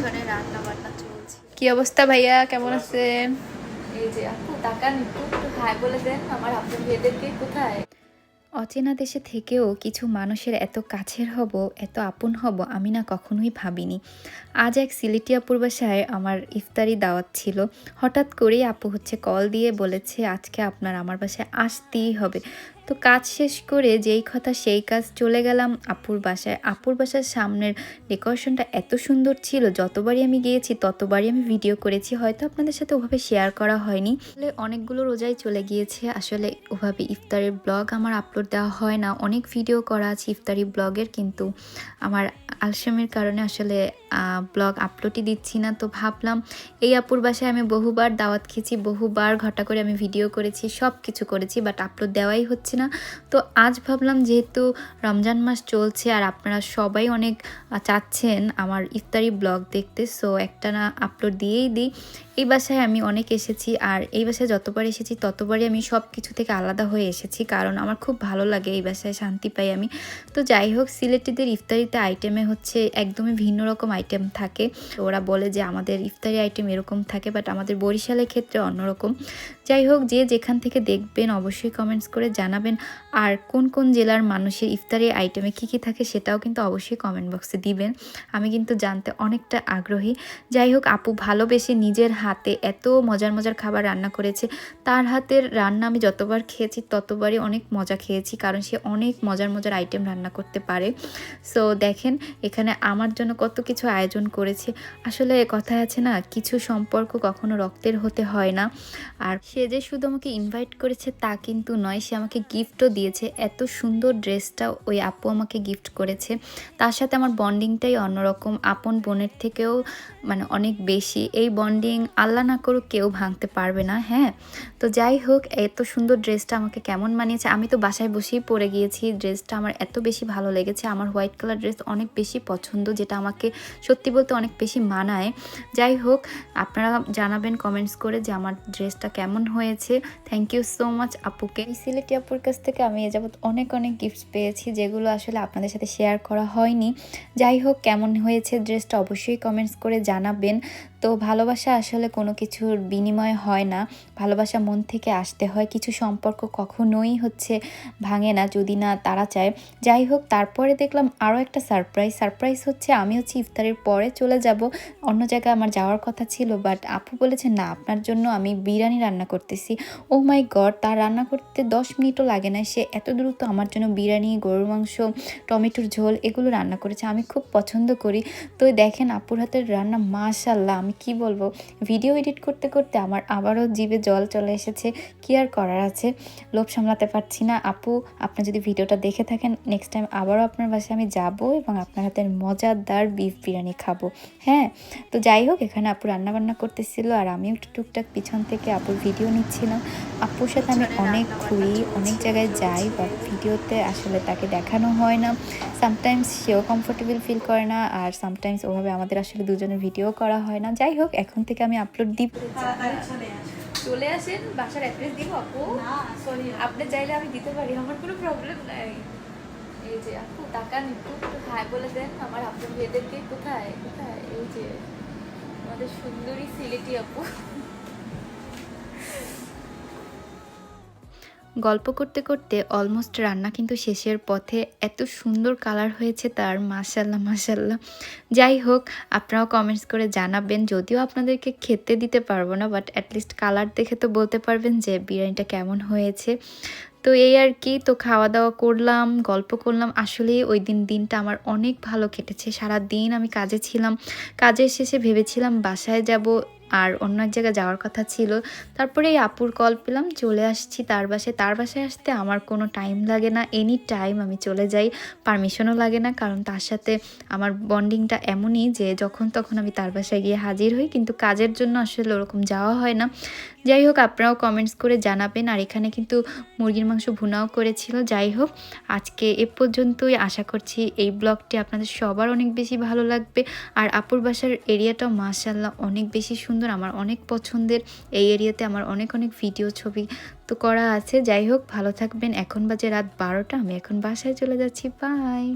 পিছনে রান্না বান্না চলছে। কি অবস্থা ভাইয়া? কেমন আছেন? এই যে আপু তাকান একটু হাই বলে দেন আমার আপু মেয়েদেরকে কোথায়? অচেনা দেশে থেকেও কিছু মানুষের এত কাছের হব এত আপন হব আমি না কখনোই ভাবিনি। আজ এক সিলেটি আপুর বাসায় আমার ইফতারি দাওয়াত ছিল। হঠাৎ করেই আপু হচ্ছে কল দিয়ে বলেছে আজকে আপনার আমার বাসায় আসতেই হবে। তো কাজ শেষ করে যেই কথা সেই কাজ চলে গেলাম আপুর বাসায়। আপুর বাসার সামনের ডেকোরেশনটা এত সুন্দর ছিল, যতবারই আমি গিয়েছি ততবারই আমি ভিডিও করেছি, হয়তো আপনাদের সাথে ওভাবে শেয়ার করা হয়নি। আসলে অনেকগুলো রোজাই চলে গিয়েছে, আসলে ওভাবে ইফতারের ব্লগ আমার আপলোড দেওয়া হয় না। অনেক ভিডিও করা আছে ইফতারি ব্লগের, কিন্তু আমার আলসামের কারণে আসলে ব্লগ আপলোডই দিচ্ছি না, তো ভাবলাম এই আপুর বাসায় আমি বহুবার দাওয়াত খেয়েছি, বহুবার ঘটা করে আমি ভিডিও করেছি সব কিছু করেছি বাট আপলোড দেওয়াই হচ্ছে না। তো আজ ভাবলাম যেহেতু রমজান মাস চলছে আর আপনারা সবাই অনেক চাচ্ছেন আমার ইফতারি ব্লগ দেখতে সো একটা না আপলোড দিয়েই দিই। এই বাসায় আমি অনেক এসেছি আর এই বাসায় যতবার এসেছি ততবারই আমি সব কিছু থেকে আলাদা হয়ে এসেছি কারণ আমার খুব ভালো লাগে এই বাসায় শান্তি পাই আমি। তো যাই হোক, সিলেটিদের ইফতারিতে আইটেমে হচ্ছে একদমই ভিন্ন রকম আইটেম থাকে। ওরা বলে যে আমাদের ইফতারি আইটেম এরকম থাকে বাট আমাদের বরিশালের ক্ষেত্রে অন্যরকম। যাই হোক, যে যেখান থেকে দেখবেন অবশ্যই কমেন্টস করে জানাবেন। আর কোন কোন জেলার মানুষের ইফতারি আইটেমে কী কী থাকে সেটাও কিন্তু অবশ্যই কমেন্ট বক্সে দিবেন। আমি কিন্তু জানতে অনেকটা আগ্রহী। যাই হোক, আপু ভালোবেসে নিজের হাতে এত মজার মজার খাবার রান্না করেছে। তার হাতের রান্না আমি যতবার খেয়েছি, ততবারই অনেক মজা খেয়েছি, কারণ সে অনেক মজার মজার আইটেম রান্না করতে পারে। সো দেখেন, এখানে আমার জন্য কত কিছু আয়োজন করেছে। আসলে কথায় আছে না, কিছু সম্পর্ক কখনো রক্তের হতে হয় না। আর সে যে শুধু আমাকে ইনভাইট করেছে তা কিন্তু নয়, সে আমাকে গিফটও দিয়েছে। এত সুন্দর ড্রেসটা ওই আপু আমাকে গিফট করেছে। তার সাথে আমার বন্ডিংটাই অন্যরকম। আপন বোনের থেকেও মানে অনেক বেশি। এই বন্ডিং আল্লাহ না করুক কেউ ভাঙতে পারবে না হ্যাঁ? তো যাই হোক, এত সুন্দর ড্রেসটা আমাকে কেমন মানিয়েছে। আমি তো বাসায় বসেই পরে গিয়েছি, ড্রেসটা আমার এত বেশি ভালো লেগেছে। আমার হোয়াইট কালার ড্রেস অনেক বেশি পছন্দ, যেটা আমাকে সত্যি বলতে অনেক বেশি মানায়। যাই হোক, আপনারা জানাবেন কমেন্টস করে যে আমার ড্রেসটা কেমন হয়েছে। থ্যাংক ইউ সো মাচ আপুকে। এই সিলেটি আপুর কাছ থেকে আমি এ যাবৎ অনেক অনেক গিফটস পেয়েছি, যেগুলো আসলে আপনাদের সাথে শেয়ার করা হয়নি। যাই হোক, কেমন হয়েছে ড্রেসটা অবশ্যই কমেন্টস করে জানাবেন। তো ভালোবাসা আসলে কোনো কিছুর বিনিময় হয় না। ভালোবাসা মন থেকে আসতে হয়। কিছু সম্পর্ক কখনোই হচ্ছে ভাঙে না, যদি না তারা চায়। যাই হোক, তারপরে দেখলাম আরও একটা সারপ্রাইজ। সারপ্রাইজ হচ্ছে আমি হচ্ছে ইফতারের পরে চলে যাব। অন্য জায়গায় আমার যাওয়ার কথা ছিল, বাট আপু বলেছে, না, আপনার জন্য আমি বিরিয়ানি রান্না করতেছি। ও মাই গড, তার রান্না করতে দশ মিনিটও লাগে না। সে এত দ্রুত আমার জন্য বিরিয়ানি, গরুর মাংস, টমেটোর ঝোল এগুলো রান্না করেছে। আমি খুব পছন্দ করি। তো দেখেন, আপুর হাতের রান্না মাশাল্লাহ আমি কি বলব? ভিডিও এডিট করতে করতে আমার আবারও জিভে জল চলে এসেছে। কি আর করার আছে? লোভ সামলাতে পারছি না। আপু আপনি যদি ভিডিওটা দেখে থাকেন নেক্সট টাইম আবারও আপনার বাসায় আমি যাব এবং আপনার হাতের মজাদার বিফ বিরিয়ানি খাব। হ্যাঁ? তো যাই হোক এখানে আপু রান্না বান্না করতেছিল আর আমিও একটু টুকটাক পিছন থেকে আপুর ভিডিও নিচ্ছিলাম। আপুর সাথে আমি অনেক ঘুরি অনেক জায়গায় যাই বাট ভিডিওতে আসলে তাকে দেখানো হয় না। সামটাইমস সেও কমফোর্টেবল ফিল করে না আর সামটাইমস ওভাবে আমাদের আসলে দুজনের ভিডিও করা হয় না। যাই হোক এখন থেকে আমি আপলোড দিব চলে আসেন। বাসার অ্যাড্রেস দিব আপু। আপনি চাইলে আমি দিতে পারি আমার কোনো প্রবলেম নাই। এই যে আপু তাকান একটু একটু হাই বলে দেন। আমার আপু মেয়েদেরকে কোথায়? কোথায়? এই যে আমাদের সুন্দরী সিলেটি আপু। গল্প করতে করতে অলমোস্ট রান্না কিন্তু শেষের পথে এত সুন্দর কালার হয়েছে তার মাসাল্লাহ মাসাল্লাহ যাই হোক, আপনারাও কমেন্টস করে জানাবেন। যদিও আপনাদেরকে খেতে দিতে পারব না বাট অ্যাটলিস্ট কালার দেখে তো বলতে পারবেন যে বিরিয়ানিটা কেমন হয়েছে। তো এই আর কি, তো খাওয়া দাওয়া করলাম, গল্প করলাম। আসলে ওই দিন দিনটা আমার অনেক ভালো কেটেছে। সারা দিন আমি কাজে ছিলাম। কাজের শেষে ভেবেছিলাম বাসায় যাব। আর অন্য এক জায়গায় যাওয়ার কথা ছিল। তারপরে এই আপুর কল পেলাম, চলে আসছি তার বাসায়। তার বাসায় আসতে আমার কোনো টাইম লাগে না এনি টাইম আমি চলে যাই। পারমিশনও লাগে না, কারণ তার সাথে আমার বন্ডিংটা এমনই যে যখন তখন আমি তার বাসায় গিয়ে হাজির হই, কিন্তু কাজের জন্য আসলে ওরকম যাওয়া হয় না। যাই হোক, আপনারাও কমেন্টস করে জানাবেন, আর এখানে কিন্তু মুরগির মাংস ভুনাও করেছিল। যাই হোক, আজকে এ পর্যন্তই। আশা করছি এই ব্লগটি আপনাদের সবার অনেক বেশি ভালো লাগবে। আর আপুর বাসার এরিয়াটাও মাশাল্লাহ অনেক বেশি সুন্দর, আমার অনেক পছন্দের এই এরিয়াতে আমার অনেক অনেক ভিডিও ছবি তো করা আছে। যাই হোক, ভালো থাকবেন। এখন বাজে রাত বারোটা, আমি এখন বাসায় চলে যাচ্ছি। বাই!